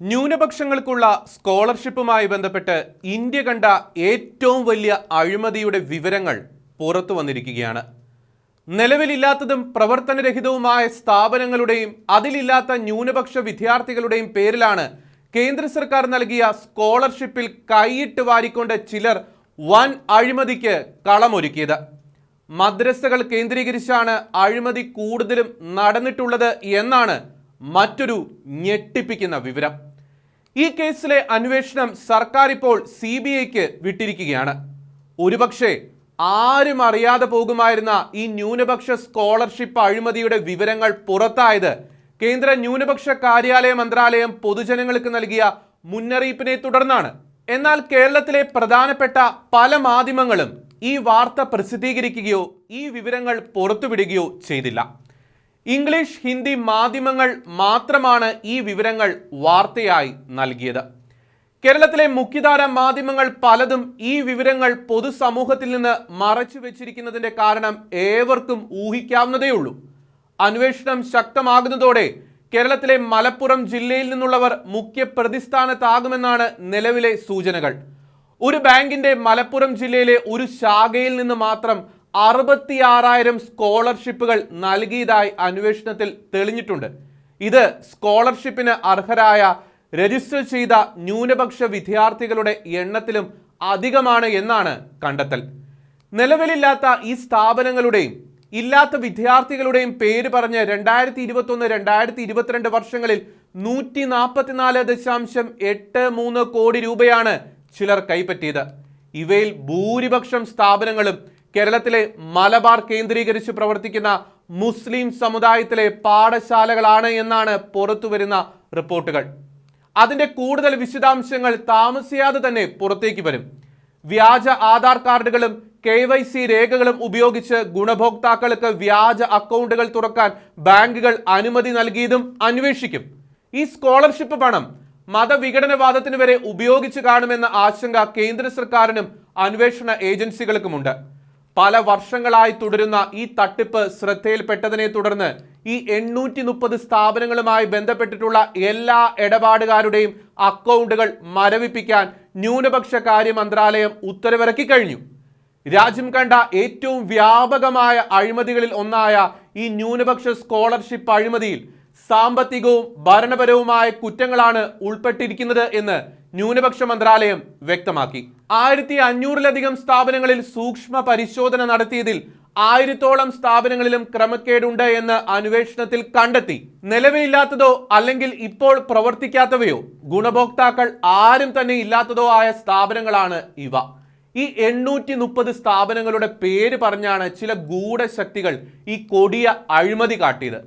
ന്യൂനപക്ഷങ്ങൾക്കുള്ള സ്കോളർഷിപ്പുമായി ബന്ധപ്പെട്ട് ഇന്ത്യ കണ്ട ഏറ്റവും വലിയ അഴിമതിയുടെ വിവരങ്ങൾ പുറത്തു വന്നിരിക്കുകയാണ്. നിലവിലില്ലാത്തതും പ്രവർത്തനരഹിതവുമായ സ്ഥാപനങ്ങളുടെയും അതിലില്ലാത്ത ന്യൂനപക്ഷ വിദ്യാർത്ഥികളുടെയും പേരിലാണ് കേന്ദ്ര സർക്കാർ നൽകിയ സ്കോളർഷിപ്പിൽ കൈയിട്ട് വാരിക്കൊണ്ട് ചിലർ വൻ അഴിമതിക്ക് കളമൊരുക്കിയത്. മദ്രസകൾ കേന്ദ്രീകരിച്ചാണ് അഴിമതി കൂടുതലും നടന്നിട്ടുള്ളത് എന്നാണ് മറ്റൊരു ഞെട്ടിപ്പിക്കുന്ന വിവരം. ഈ കേസിലെ അന്വേഷണം സർക്കാർ ഇപ്പോൾ സി ബി ഐക്ക് വിട്ടിരിക്കുകയാണ്. ഒരുപക്ഷെ ആരും അറിയാതെ പോകുമായിരുന്ന ഈ ന്യൂനപക്ഷ സ്കോളർഷിപ്പ് അഴിമതിയുടെ വിവരങ്ങൾ പുറത്തായത് കേന്ദ്ര ന്യൂനപക്ഷ കാര്യാലയ മന്ത്രാലയം പൊതുജനങ്ങൾക്ക് നൽകിയ മുന്നറിയിപ്പിനെ തുടർന്നാണ്. എന്നാൽ കേരളത്തിലെ പ്രധാനപ്പെട്ട പല മാധ്യമങ്ങളും ഈ വാർത്ത പ്രസിദ്ധീകരിക്കുകയോ ഈ വിവരങ്ങൾ പുറത്തുവിടുകയോ ചെയ്തില്ല. ഇംഗ്ലീഷ് ഹിന്ദി മാധ്യമങ്ങൾ മാത്രമാണ് ഈ വിവരങ്ങൾ വാർത്തയായി നൽകിയത്. കേരളത്തിലെ മുഖ്യധാര മാധ്യമങ്ങൾ പലതും ഈ വിവരങ്ങൾ പൊതുസമൂഹത്തിൽ നിന്ന് മറച്ചു വെച്ചിരിക്കുന്നതിന്റെ കാരണം ഏവർക്കും ഊഹിക്കാവുന്നതേയുള്ളൂ. അന്വേഷണം ശക്തമാകുന്നതോടെ കേരളത്തിലെ മലപ്പുറം ജില്ലയിൽ നിന്നുള്ളവർ മുഖ്യ പ്രതിസ്ഥാനത്താകുമെന്നാണ് നിലവിലെ സൂചനകൾ. ഒരു ബാങ്കിന്റെ മലപ്പുറം ജില്ലയിലെ ഒരു ശാഖയിൽ നിന്ന് മാത്രം അറുപത്തിയാറായിരം സ്കോളർഷിപ്പുകൾ നൽകിയതായി അന്വേഷണത്തിൽ തെളിഞ്ഞിട്ടുണ്ട്. ഇത് സ്കോളർഷിപ്പിന് അർഹരായ രജിസ്റ്റർ ചെയ്ത ന്യൂനപക്ഷ വിദ്യാർത്ഥികളുടെ എണ്ണത്തിലും അധികമാണ് എന്നാണ് കണ്ടെത്തൽ. നിലവിലില്ലാത്ത ഈ സ്ഥാപനങ്ങളുടെയും ഇല്ലാത്ത വിദ്യാർത്ഥികളുടെയും പേര് പറഞ്ഞ് രണ്ടായിരത്തി ഇരുപത്തൊന്ന് രണ്ടായിരത്തി ഇരുപത്തിരണ്ട് വർഷങ്ങളിൽ നൂറ്റി നാൽപ്പത്തിനാല് ദശാംശം എട്ട് മൂന്ന് കോടി രൂപയാണ് ചിലർ കൈപ്പറ്റിയത്. ഇവയിൽ ഭൂരിപക്ഷം സ്ഥാപനങ്ങളും കേരളത്തിലെ മലബാർ കേന്ദ്രീകരിച്ച് പ്രവർത്തിക്കുന്ന മുസ്ലിം സമുദായത്തിലെ പാഠശാലകളാണ് എന്നാണ് പുറത്തുവരുന്ന റിപ്പോർട്ടുകൾ. അതിന്റെ കൂടുതൽ വിശദാംശങ്ങൾ താമസിയാതെ തന്നെ പുറത്തേക്ക് വരും. വ്യാജ ആധാർ കാർഡുകളും കെ വൈ സി രേഖകളും ഉപയോഗിച്ച് ഗുണഭോക്താക്കൾക്ക് വ്യാജ അക്കൗണ്ടുകൾ തുറക്കാൻ ബാങ്കുകൾ അനുമതി നൽകിയതും അന്വേഷിക്കും. ഈ സ്കോളർഷിപ്പ് പണം മതവിഘടനവാദത്തിന് വരെ ഉപയോഗിച്ചു കാണുമെന്ന ആശങ്ക കേന്ദ്ര സർക്കാരിനും അന്വേഷണ ഏജൻസികൾക്കുമുണ്ട്. പല വർഷങ്ങളായി തുടരുന്ന ഈ തട്ടിപ്പ് ശ്രദ്ധയിൽപ്പെട്ടതിനെ തുടർന്ന് ഈ എണ്ണൂറ്റി മുപ്പത് സ്ഥാപനങ്ങളുമായി ബന്ധപ്പെട്ടിട്ടുള്ള എല്ലാ ഇടപാടുകാരുടെയും അക്കൗണ്ടുകൾ മരവിപ്പിക്കാൻ ന്യൂനപക്ഷ കാര്യ മന്ത്രാലയം ഉത്തരവിറക്കി കഴിഞ്ഞു. രാജ്യം കണ്ട ഏറ്റവും വ്യാപകമായ അഴിമതികളിൽ ഒന്നായ ഈ ന്യൂനപക്ഷ സ്കോളർഷിപ്പ് അഴിമതിയിൽ സാമ്പത്തികവും ഭരണപരവുമായ കുറ്റങ്ങളാണ് ഉൾപ്പെട്ടിരിക്കുന്നത് എന്ന് ന്യൂനപക്ഷ മന്ത്രാലയം വ്യക്തമാക്കി. ആയിരത്തി അഞ്ഞൂറിലധികം സ്ഥാപനങ്ങളിൽ സൂക്ഷ്മ പരിശോധന നടത്തിയതിൽ ആയിരത്തോളം സ്ഥാപനങ്ങളിലും ക്രമക്കേടുണ്ട് എന്ന് അന്വേഷണത്തിൽ കണ്ടെത്തി. നിലവിലില്ലാത്തതോ അല്ലെങ്കിൽ ഇപ്പോൾ പ്രവർത്തിക്കാത്തവയോ ഗുണഭോക്താക്കൾ ആരും തന്നെ ഇല്ലാത്തതോ ആയ സ്ഥാപനങ്ങളാണ് ഇവ. ഈ എണ്ണൂറ്റി മുപ്പത് സ്ഥാപനങ്ങളുടെ പേര് പറഞ്ഞാണ് ചില ഗൂഢശക്തികൾ ഈ കൊടിയ അഴിമതി കാട്ടിയത്.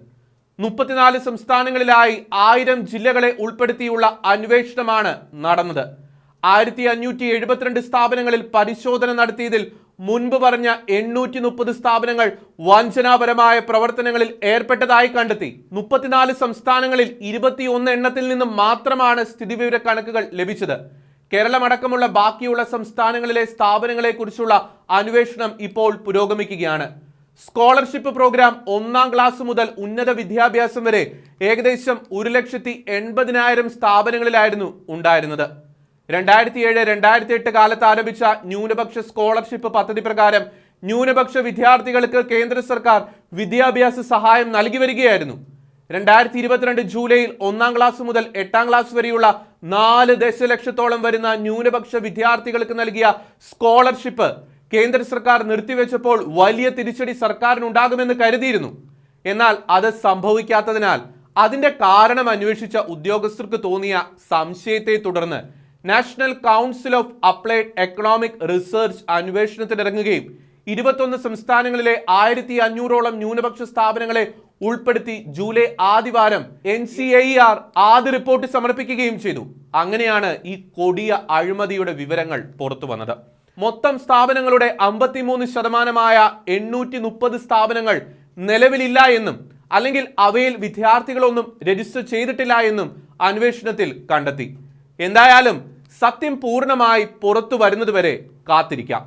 മുപ്പത്തിനാല് സംസ്ഥാനങ്ങളിലായി ആയിരം ജില്ലകളെ ഉൾപ്പെടുത്തിയുള്ള അന്വേഷണമാണ് നടന്നത്. ആയിരത്തി അഞ്ഞൂറ്റി എഴുപത്തിരണ്ട് സ്ഥാപനങ്ങളിൽ പരിശോധന നടത്തിയതിൽ മുൻപ് പറഞ്ഞ എണ്ണൂറ്റി മുപ്പത് സ്ഥാപനങ്ങൾ വഞ്ചനാപരമായ പ്രവർത്തനങ്ങളിൽ ഏർപ്പെട്ടതായി കണ്ടെത്തി. മുപ്പത്തിനാല് സംസ്ഥാനങ്ങളിൽ ഇരുപത്തിയൊന്ന് എണ്ണത്തിൽ നിന്നും മാത്രമാണ് സ്ഥിതിവിവര കണക്കുകൾ ലഭിച്ചത്. കേരളമടക്കമുള്ള ബാക്കിയുള്ള സംസ്ഥാനങ്ങളിലെ സ്ഥാപനങ്ങളെക്കുറിച്ചുള്ള അന്വേഷണം ഇപ്പോൾ പുരോഗമിക്കുകയാണ്. സ്കോളർഷിപ്പ് പ്രോഗ്രാം ഒന്നാം ക്ലാസ് മുതൽ ഉന്നത വിദ്യാഭ്യാസം വരെ ഏകദേശം ഒരു ലക്ഷത്തി എൺപതിനായിരം സ്ഥാപനങ്ങളിലായിരുന്നു ഉണ്ടായിരുന്നത്. രണ്ടായിരത്തി ഏഴ് രണ്ടായിരത്തി എട്ട് കാലത്ത് ആരംഭിച്ച ന്യൂനപക്ഷ സ്കോളർഷിപ്പ് പദ്ധതി പ്രകാരം ന്യൂനപക്ഷ വിദ്യാർത്ഥികൾക്ക് കേന്ദ്ര സർക്കാർ വിദ്യാഭ്യാസ സഹായം നൽകി വരികയായിരുന്നു. രണ്ടായിരത്തി ഇരുപത്തിരണ്ട് ജൂലൈയിൽ ഒന്നാം ക്ലാസ് മുതൽ എട്ടാം ക്ലാസ് വരെയുള്ള നാല് ദശലക്ഷത്തോളം വരുന്ന ന്യൂനപക്ഷ വിദ്യാർത്ഥികൾക്ക് നൽകിയ സ്കോളർഷിപ്പ് കേന്ദ്ര സർക്കാർ നിർത്തിവെച്ചപ്പോൾ വലിയ തിരിച്ചടി സർക്കാരിനുണ്ടാകുമെന്ന് കരുതിയിരുന്നു. എന്നാൽ അത് സംഭവിക്കാത്തതിനാൽ അതിന്റെ കാരണം അന്വേഷിച്ച ഉദ്യോഗസ്ഥർക്ക് തോന്നിയ സംശയത്തെ തുടർന്ന് national council of applied economic research അന്വേഷണത്തിനിറങ്ങുകയും ഇരുപത്തൊന്ന് സംസ്ഥാനങ്ങളിലെ ആയിരത്തി അഞ്ഞൂറോളം ന്യൂനപക്ഷ സ്ഥാപനങ്ങളെ ഉൾപ്പെടുത്തി ജൂലൈ ആദിവാരം എൻ സി ഐ ആർ ആദ്യ റിപ്പോർട്ട് സമർപ്പിക്കുകയും ചെയ്തു. അങ്ങനെയാണ് ഈ കൊടിയ അഴിമതിയുടെ വിവരങ്ങൾ പുറത്തു വന്നത് മൊത്തം സ്ഥാപനങ്ങളുടെ അമ്പത്തിമൂന്ന് ശതമാനമായ എണ്ണൂറ്റി മുപ്പത് സ്ഥാപനങ്ങൾ നിലവിലില്ല എന്നും അല്ലെങ്കിൽ അവയിൽ വിദ്യാർത്ഥികളൊന്നും രജിസ്റ്റർ ചെയ്തിട്ടില്ല എന്നും അന്വേഷണത്തിൽ കണ്ടെത്തി. എന്തായാലും സത്യം പൂർണമായി പുറത്തു വരുന്നതുവരെ കാത്തിരിക്കാം.